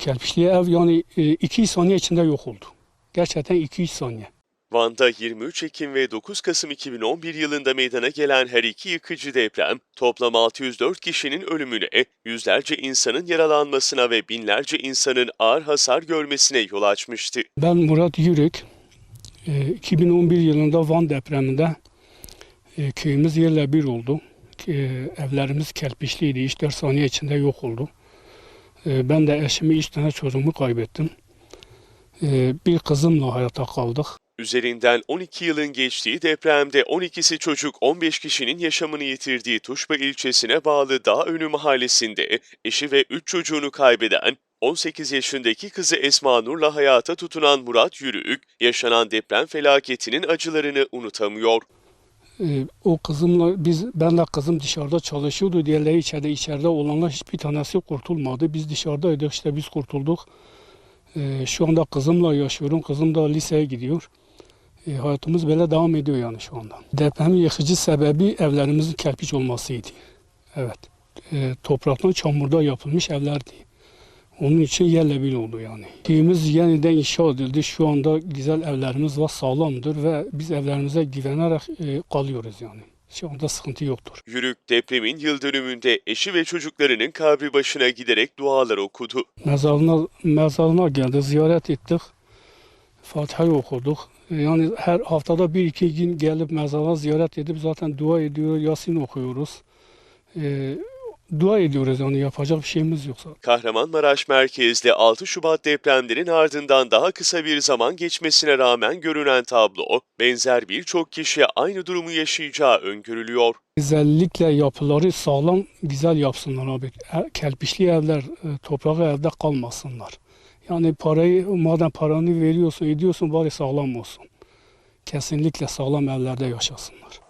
Kelpişli ev yani e, iki saniye içinde yok oldu. Gerçekten iki üç saniye. Van'da 23 Ekim ve 9 Kasım 2011 yılında meydana gelen her iki yıkıcı deprem toplam 604 kişinin ölümüne, yüzlerce insanın yaralanmasına ve binlerce insanın ağır hasar görmesine yol açmıştı. Ben Murat Yürük. E, 2011 yılında Van depreminde e, köyümüz yerle bir oldu. E, evlerimiz kerpiçliydi. 3-4 saniye içinde yok oldu. E, ben de eşimi, üç tane çocuğumu kaybettim. E, bir kızımla hayata kaldık. Üzerinden 12 yılın geçtiği depremde 12'si çocuk 15 kişinin yaşamını yitirdiği Tuşba ilçesine bağlı Dağönü mahallesinde eşi ve 3 çocuğunu kaybeden 18 yaşındaki kızı Esma Nur'la hayata tutunan Murat Yürük, yaşanan deprem felaketinin acılarını unutamıyor. Ee, o kızımla biz benle kızım dışarıda çalışıyordu. Diğerleri içeride içeride olanlar hiçbir tanesi kurtulmadı. Biz dışarıdaydık işte biz kurtulduk. Ee, şu anda kızımla yaşıyorum. Kızım da liseye gidiyor. Ee, hayatımız böyle devam ediyor yani şu anda. Depremin yıkıcı sebebi evlerimizin kerpiç olmasıydı. Evet. Ee, topraktan çamurda yapılmış evlerdi. Onun için yerle bir oldu yani. Köyümüz yeniden inşa edildi. Şu anda güzel evlerimiz var, sağlamdır ve biz evlerimize güvenerek e, kalıyoruz yani. Şu anda sıkıntı yoktur. Yürük depremin yıl dönümünde eşi ve çocuklarının kabri başına giderek dualar okudu. Mezarına, mezarına geldi, ziyaret ettik. Fatiha'yı okuduk. Yani her haftada bir iki gün gelip mezara ziyaret edip zaten dua ediyor, Yasin okuyoruz. E, dua ediyoruz yani yapacak bir şeyimiz yoksa. Kahramanmaraş merkezli 6 Şubat depremlerin ardından daha kısa bir zaman geçmesine rağmen görünen tablo, benzer birçok kişi aynı durumu yaşayacağı öngörülüyor. Özellikle yapıları sağlam, güzel yapsınlar abi. E- Kerpiçli evler, e, toprak evde kalmasınlar. Yani parayı, madem paranı veriyorsun, ediyorsun bari sağlam olsun. Kesinlikle sağlam evlerde yaşasınlar.